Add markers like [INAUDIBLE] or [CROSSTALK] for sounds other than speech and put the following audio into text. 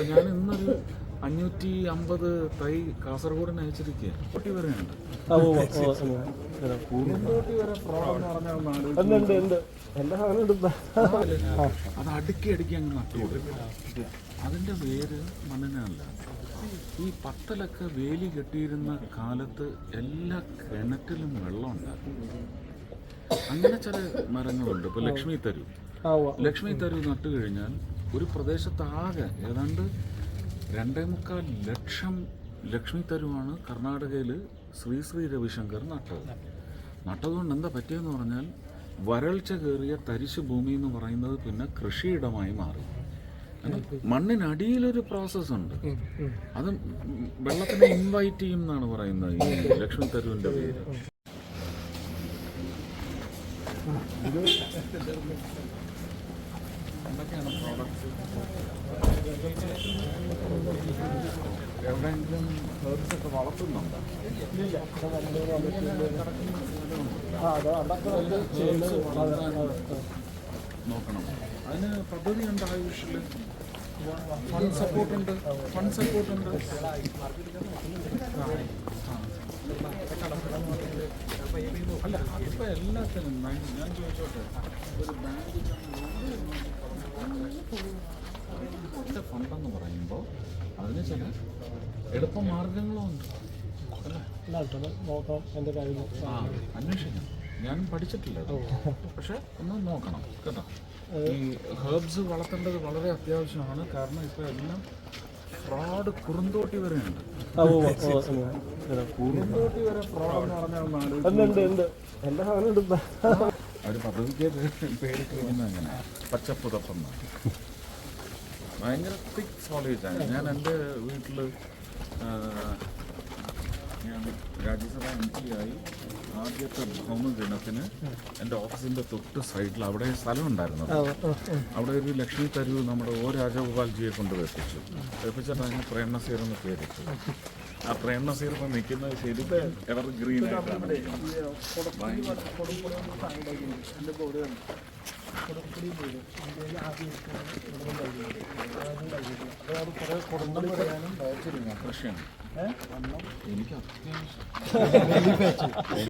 അപ്പൊ ഞാൻ ഇന്നൊരു അഞ്ഞൂറ്റി അമ്പത് തൈ കാസർഗോഡിന് അയച്ചിരിക്കുകയാണ് കുട്ടി വരെയുണ്ട്. കുറുന്തോട്ടി വരെ ഫ്രോഡ് എന്ന് അത് അടുക്കി അടുക്കി അങ്ങ് നട്ടു അതിന്റെ വേര് മണ്ണിനല്ല. ഈ പത്തലൊക്കെ വേലി കെട്ടിയിരുന്ന കാലത്ത് എല്ലാ കിണറ്റിലും വെള്ളം വെള്ളമുണ്ടാകും അങ്ങനെ ചില മരങ്ങളുണ്ട്. ഇപ്പോൾ ലക്ഷ്മി തരു. ലക്ഷ്മി തരു നട്ടു കഴിഞ്ഞാൽ ഒരു പ്രദേശത്താകെ ഏതാണ്ട് രണ്ടേ മുക്കാൽ ലക്ഷം ലക്ഷ്മി തരുവാണ് കർണാടകയിൽ ശ്രീ ശ്രീ രവിശങ്കർ നട്ടത്. നട്ടതുകൊണ്ട് എന്താ പറ്റിയെന്ന് പറഞ്ഞാൽ വരൾച്ച കയറിയ തരിശ് ഭൂമി എന്ന് പറയുന്നത് പിന്നെ കൃഷിയിടമായി മാറി. മണ്ണിനടിയിലൊരു പ്രോസസ് ഉണ്ട്. അത് വെള്ളത്തിനെ ഇൻവൈറ്റ് ചെയ്യും എന്നാണ് പറയുന്നത് ഈ ലക്ഷ്മി തരുവിന്റെ പേര്. എന്തൊക്കെയാണ് പ്രോഡക്ട്സ് എവിടെയെങ്കിലും ഹെർബ്സ് ഒക്കെ വളർത്തുന്നുണ്ടോ? നോക്കണം. അതിന് പദ്ധതി ഉണ്ട് ആയുഷിൽ ഫണ്ട് സപ്പോർട്ട് ഉണ്ട്? ഫണ്ട് സപ്പോർട്ട് ഉണ്ട് അല്ല അതിപ്പോ എല്ലാത്തിനും ഞാൻ ചോദിച്ചോട്ടെ ഒരു ബാങ്കിൽ ഫണ്ടെന്ന് പറയുമ്പോൾ അതിന് ചില എളുപ്പമാർഗങ്ങളും ഉണ്ട് അല്ലേ ഇല്ല, ഇത് നോക്കാം എന്റെ കാര്യങ്ങൾ ആ അന്വേഷിക്കണം. ഞാൻ പഠിച്ചിട്ടില്ല പക്ഷെ ഒന്ന് നോക്കണം കേട്ടോ. ഈ ഹെർബ്സ് വളർത്തേണ്ടത് വളരെ അത്യാവശ്യമാണ്. കാരണം ഇപ്പോൾ എല്ലാം ഫ്രോഡ് കുറുന്തോട്ടി വരെ എല്ലാ സാധനവും ഉണ്ട്. അവർ പദ്ധതിക്ക് പേരിട്ടിരിക്കുന്നത് അങ്ങനെ. പച്ചപ്പുതപ്പെന്ന ഭയങ്കര തിക് ഫോളേജാണ് ഞാൻ എന്റെ വീട്ടിൽ ഞാൻ രാജ്യസഭ എം പി ആയി. ആദ്യത്തെ ഭൗമദിനത്തിന് എന്റെ ഓഫീസിന്റെ തൊട്ട് സൈഡിൽ അവിടെ സ്ഥലം ഉണ്ടായിരുന്നു. അവിടെ ഒരു ലക്ഷ്മി തരൂ നമ്മുടെ ഓ രാജഗോപാൽജിയെ കൊണ്ട് വെപ്പിച്ചു. വെപ്പിച്ചിട്ട് അതിന് പ്രേമസീർ എന്ന് പേരിട്ടു. ആ പ്രേമസീർ ഇപ്പം നിൽക്കുന്നത് ശരിക്കും എവർ ഗ്രീൻ ആയിട്ടാണ് കൃഷിയാണ് എനിക്ക് അത്യാവശ്യം. [LAUGHS]